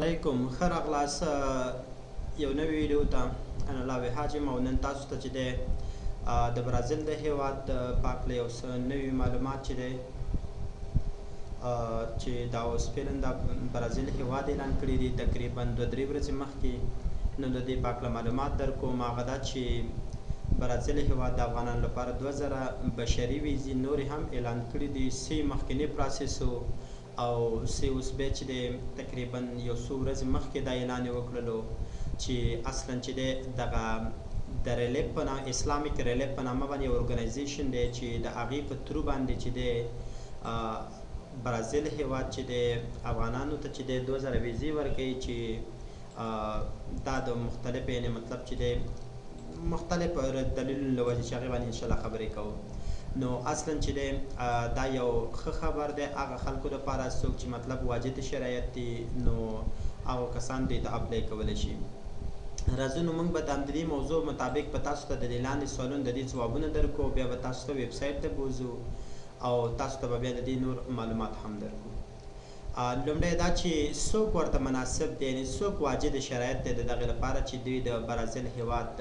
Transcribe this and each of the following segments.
علیکم ښه راغلاست یو نوې ویډیو ته انا الله حاجم او نن تاسو ته چې دی د برازیل د هیواد په هکله یو څه نوي معلومات چې دی چې دا اوس فعلا د برازیل هیواد اعلان کړي دي تقریبا دوه درې ورځې مخکې نو د دې په هکله معلومات در کوم هغه دا چې برازیل هیواد د افغانانو لپاره دوه زره بشري ویزې نورې هم اعلان کړي دي سې مخکینی پروسس او بیا چې دی تقریبا یو څو ورځې مخکې دا اعلان وکړلو چې اصلا چې دغه د ریلیف په نامه اسلامیک ریلیف په نامه باندې یو ارګنایزیشن دی چې د هغې په ترو باندې چې دی برازیل هیواد چې دی افغانانو ته چې دی دوه زره ویزې ورکوي چې دا د مختلف یعنې مطلب چې دی مختلف دلیلونو له وجې چې هغې باندې انشاءالله خبرې کوو نو اصلا چې دی دا یو ښه خبر دی. هغه خلکو لپاره څوک چې مطلب واجد شرایط دي نو هغه کسان دې ته اپلای کولی شي. راځو نو موږ به د همدې موضوع مطابق به تاسو ته د دې لاندې سوالونو د دې ځوابونه درکو بیا به تاسو ته ویب سایټ ته بوځو او تاسو ته به بیا د دې نور معلومات هم درکو. لومړی دا چې څوک ورته مناسب دی یعنې څوک واجد شرایط دی د دغې لپاره چې دوی د برازیل هیواد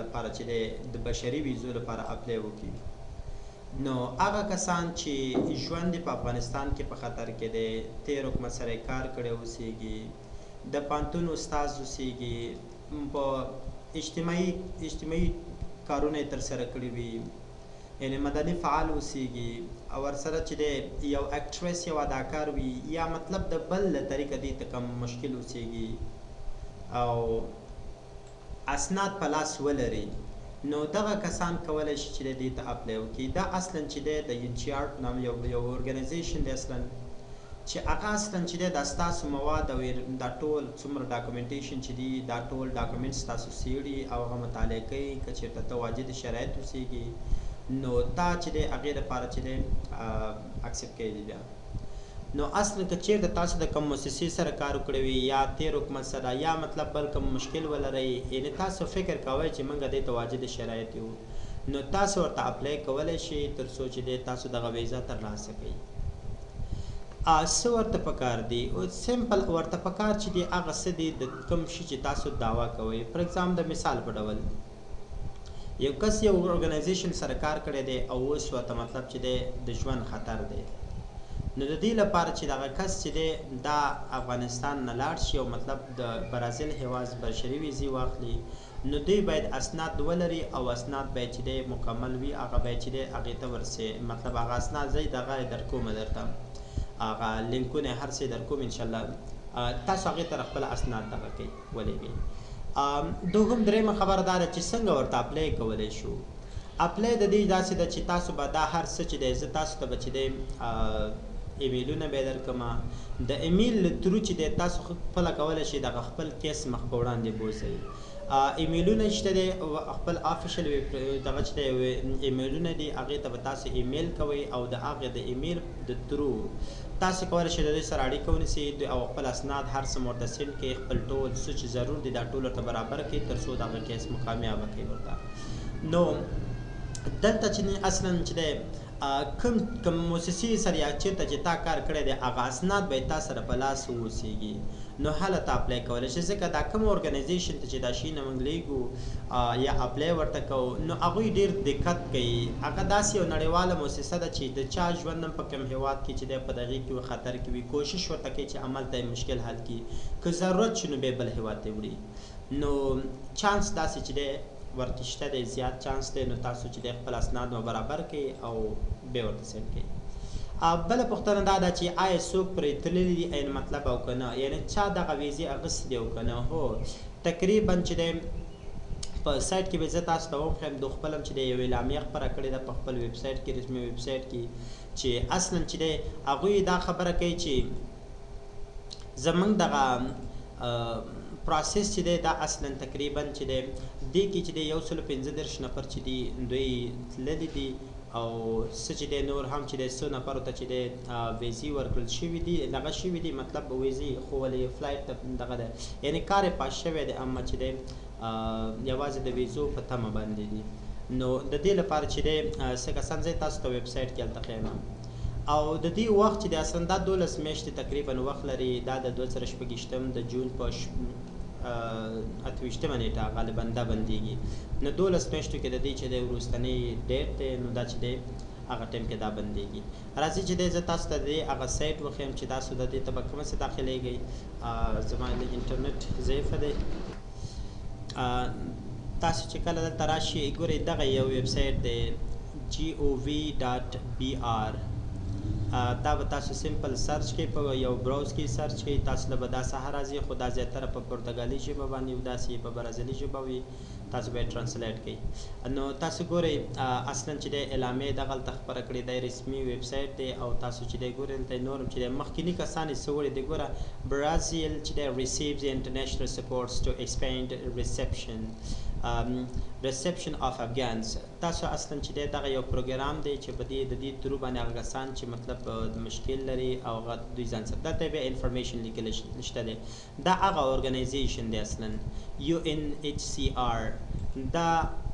لپاره چې د بشري ویزو لپاره اپلای وکړي. نو هغه کسان چې ژوند په افغانستان کې په خطر کې دی تیر حکومت سره کار کړی اوسیږي د پانتون استاد اوسیږي په اجتماعي اجتماعي کارونه تر سره کړی وي. یعنی مدني فعال اوسیږي او ورسره چې دی یو اکټریس یو اداکار وي یا مطلب د بل طریقه دی ته کم مشکل اوسیږي او اسناد په لاس ولري. نو دغه کسان کولای شي چې د دې ته اپلای وکړي. دا اصلا چې د ان چی آر نام یو یو اورګنایزیشن دی اصلا. چې هغه اصلا چې د ستاسو مواد او دا ټول څومره ډاکومنټیشن چې دی دا ټول ډاکومنټس تاسو سیړي او هغه مطالعه کوي چېرته ته واجد شرایط اوسیږي نو دا چې دی هغې دپاره چې اکسپټ کوي بیا نو اصل که چیرته تاسو د کوم مؤسسې سره کار وکړی وي یا تیر حکومت سره یا مطلب بل کوم مشکل ولرئ یعنې تاسو فکر کوئ چې موږ دې ته واجد شرایط یو. نو تاسو ورته اپلای کولی شئ تر څو چې تاسو دغه ویزا ترلاسه کړئ. څه ورته پکار دی او سمپل ورته پکار چې دی هغه څه دی د کوم شي چې تاسو داوا کوئ. فار ایگزامپل د مثال په ډول. یو کس یو ارګنایزیشن سره کار کړی دی او اوس ورته مطلب چې دی د ژوند خطر دی نو د دې لپاره چې دغه کس چې دی دا افغانستان نه لاړ شي او مطلب د برازیل هیواد بشري ویزې واخلي نو دوی باید اسناد ولري او اسناد باید چې دی مکمل وي هغه باید چې دی هغې ته ورسي. مطلب هغه اسناد زه دغه در کومه درته. هغه لینکونه هر څه در کوم انشاءالله تاسو هغې ته خپل اسناد دغه کوي ولېږئ. دوهم درېیمه خبره دا ده چې څنګه ورته اپلای کولی شو. اپلای د دې داسې ده چې تاسو به دا هر څه چې دی زه تاسو ته به چې دی ایمیلونه به درکم د ایمیل ترو چې د تاسو خپل کولای شئ د خپل کیس مخ په وړاندې بوزئ ایمیلونه شته د خپل افیشل دغه چې ایمیلونه دي هغه ته تاسو ایمیل کوئ او د هغه د ایمیل د ترو. تاسو کولای شئ د دې سره اړیکه ونیسئ او خپل اسناد هر څه مرته سینډ کړئ خپل ټول څه چې ضرور دي دا ټول ورته برابر کړئ تر څو دغه کیس مو کامیابه کړئ ورته. نو دلته چې اصلا چې کوم کوم مؤسسې سره یا چیرته چې تا کار کړی دی هغه اسناد به تا سره په لاس اوسیږي نو هله ته اپلای کولی شي ځکه دا کوم ارګنایزیشن ته چې دا شي نه موږ لیږو یا اپلای ورته کوو. نو هغوی ډېر دقت کوي. هغه داسې یو نړیواله مؤسسه ده چې د چا ژوند هم په کوم هیواد کې چې دی په دغې کې خطر کې وي کوشش ورته کوي چې عمل ته مشکل حل کړي. که ضرورت شي نو بیا بل هیواد ته وړي. نو چانس داسې چې دی ورته شته دی زیات چانس دی نو تاسو چې د خپل اسناد مو برابر کړئ او بیا ورته سینډ کړئ بله پوښتنه دا ده چې آیا څوک پرې تللی دي؟ عین مطلب او که نه؟ یعنې چا دغه ویزې اخیستې دي او که نه؟ هو تقریبا چې دی په سایټ کې به زه تاسو ته وښیم د خپل هم چې دی یو اعلامیه خپره کړې ده په خپل ویب سایټ کې رسمي ویب سایټ کې چې اصلا چې دی هغوی دا خبره کوي چې زمونږ دغه پروسس چې دی دا اصلا تقریبا چې دی دې کې چې دی یو سلو پنځه دېرش نفر چې دي دوی تللي دي او څه چې دی نور هم چې دی څو نفرو ته چې دی ویزې ورکړل شوي دي دغه شوي دي مطلب ویزې خو ولې فلایټ ته دغه دی. یعنې کار یې پاس شوی دی اما چې دی یوازې د ویزو په تمه باندې دي. نو د دې لپاره چې دی څه کسان زه تاسو ته ویب سایټ کې هلته ښیم او د دې وخت چې د اصلا دا 12 میاشتې تقریبا وخت لري دا د 2018 د جون په اتوشتمه نیټه غالبا دا بنديږي نو 12 میاشتو کې د دې چې د ورستنی ډیټ ته نو دا چې د هغه ټیم کې دا بنديږي راځي چې د تاسو ته د هغه سایت وخیم چې تاسو د دې ته کومه څه داخليږي زما د انټرنیټ ضعیف دی. تاسو چې کله دلته راشي ګورئ دغه یو ویب سایت دی gov.br دا به تاسو سمپل سرچ کې په یو براوز کې سرچ کې تاسو له به دا سهار راځي خو دا زیاتره په پرتګالي ژبه باندې او داسې په برازیلي ژبه وي تاسو به ترانسلیټ کړئ. نو تاسو ګورئ اصلا چې د اعلامې دغه خبره کړې د رسمي ویب سټ دی او تاسو چې د ګورئ ته نورم چې د مخکینی کسانې سوړې دی ګوره برازیل چې د receives international supports to expand reception reception of Afghans. تاسو اصلا چې دغه یو پروګرام دی چې دې د دې ترو باندې هغه چې مطلب مشکل لري او هغه دوی ځان سره. دته به انفارمیشن لیکل شته دی. دا هغه اورګنایزیشن دی اصلا. یو ان ایچ سی آر دا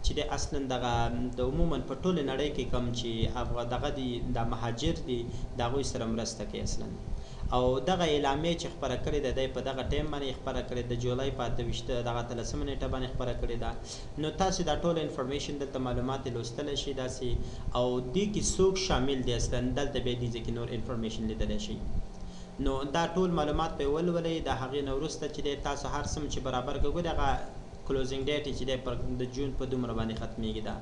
چې د اصلا دغه د عموما په ټوله نړۍ کې کم چې افغان دغه دی د مهاجر دا غوي سره مرسته کوي اصلا او دغه اعلامیه چې خبره کړې ده د په دغه ټیم باندې خبره کړې ده جولای په 28 دغه تلسم نیټه باندې خبره کړې ده. نو تاسو دا ټول انفارمیشن دلته معلومات لوستل شي داسې او دې کې څوک شامل دي اصلا دلته به دې ځکه نور انفارمیشن لیدل شي نو دا ټول معلومات په ولولې د هغې نورسته چې تاسو هر سم چې برابر کوګو دغه کلوزینګ ډیټ چې د جون په دومره باندې ختميږي دا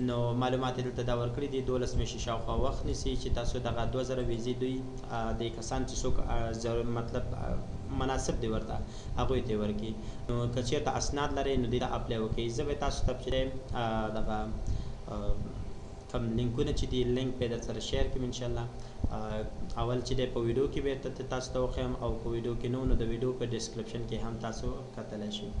نو معلومات دلته دا ورکړي دي 12 میاشتې شاوخوا وخت نیسي چې تاسو دغه 2000 ویزې دوی د کسان چې څوک مطلب مناسب دی ورته هغه ته ورکی نو کچې ته اسناد لري نو دا اپلای وکړئ. زه به تاسو ته چې دغه کوم لینکونه چې دی لینک به در سره شیر کوم ان شاء الله اول چې په ویډیو کې به تاسو ته وخم او په ویډیو کې نو نو د ویډیو په ډسکرپشن کې هم تاسو کتلی شئ